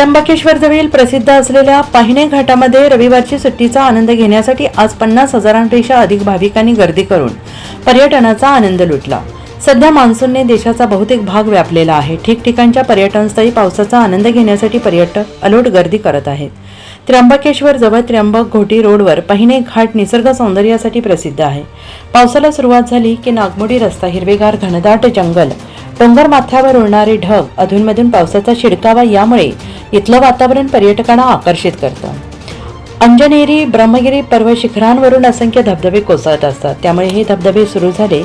त्र्यंबकेश्वर जवळील प्रसिद्ध असलेल्या पाहिणे घाटामध्ये रविवारची सुट्टीचा आनंद घेण्यासाठी आज पन्नास हजारांपेक्षा अधिक भाविकांनी गर्दी करून पर्यटनाचा आनंद लुटला. सध्या मान्सूनने देशाचा बहुतेक भाग व्यापलेला आहे. ठिकठिकाणच्या पर्यटनस्थळी पावसाचा आनंद घेण्यासाठी पर्यटक अलोट गर्दी करत आहेत. त्र्यंबकेश्वर जवळ त्र्यंबक घोटी रोडवर पहिने घाट निसर्ग सौंदर्यासाठी प्रसिद्ध आहे. पावसाला सुरुवात झाली की नागमोडी रस्ता हिरवेगार घनदाट जंगल डोंगर माथ्यावर उडणारे ढग अधूनमधून पावसाचा शिडकावा यामुळे इथलं वातावरण पर्यटकांना आकर्षित करतं. अंजनेरी ब्रह्मगिरी पर्वत शिखरांवरून असंख्य धबधबे कोसळत असतात. त्यामुळे हे धबधबे सुरू झाले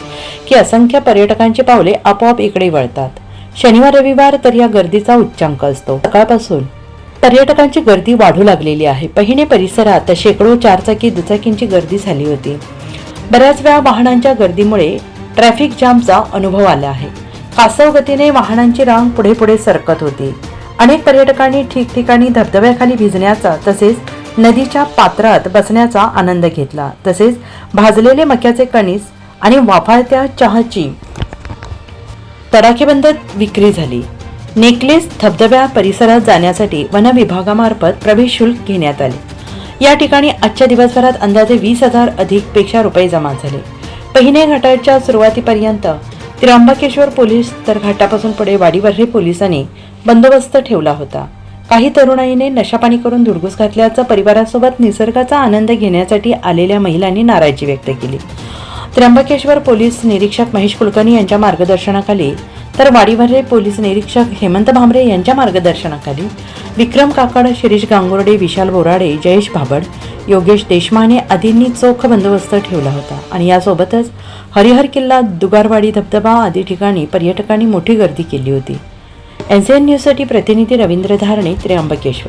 की असंख्य पर्यटकांची पावले आपोआप इकडे वळतात. शनिवार रविवार तर या गर्दीचा उच्चांक असतो. सकाळपासून पर्यटकांची गर्दी वाढू लागलेली आहे. पहिने परिसरात शेकडो चारचाकी दुचाकींची गर्दी झाली होती. बऱ्याच वेळा वाहनांच्या गर्दीमुळे ट्रॅफिक जामचा अनुभव आला आहे. कासव गतीने वाहनांची रांग पुढे पुढे सरकत होती. अनेक पर्यटकांनी ठिकठिकाणी धबधब्याखाली भिजण्याचा तसेच नदीच्या पात्रात बसण्याचा आनंद घेतला. तसेच भाजलेले मक्याचे कणीस आणि वाफाळत्या चहाची तडाखेबंद विक्री झाली. नेकलेस धबधब्या परिसरात जाण्यासाठी वन विभागामार्फत प्रवेश शुल्क घेण्यात आले. या ठिकाणी आजच्या दिवसभरात अंदाजे वीस हजार अधिकपेक्षा रुपये जमा झाले. पहिने घाटाच्या सुरुवातीपर्यंत त्र्यंबकेश्वर पोलीस तर घाटापासून पुढे वाडीवर्हे पोलिसांनी बंदोबस्त ठेवला होता. काही तरुणाईने नशापाणी करून धुडगूस घातल्याचा परिवारासोबत निसर्गाचा आनंद घेण्यासाठी आलेल्या महिलांनी नाराजी व्यक्त केली. त्र्यंबकेश्वर पोलीस निरीक्षक महेश कुलकर्णी यांच्या मार्गदर्शनाखाली तर वाडीवर्रे पोलीस निरीक्षक हेमंत भांबरे यांच्या मार्गदर्शनाखाली विक्रम काकड शिरीष गांगुर्डे विशाल बोराडे जयेश भाबड योगेश देशमाने आदींनी चोख बंदोबस्त ठेवला होता आणि यासोबतच हरिहर किल्ला दुगारवाडी धबधबा आदी ठिकाणी पर्यटकांनी मोठी गर्दी केली होती. एन सी एन न्यूजसाठी प्रतिनिधी रवींद्र धारणे त्र्यंबकेश्वर.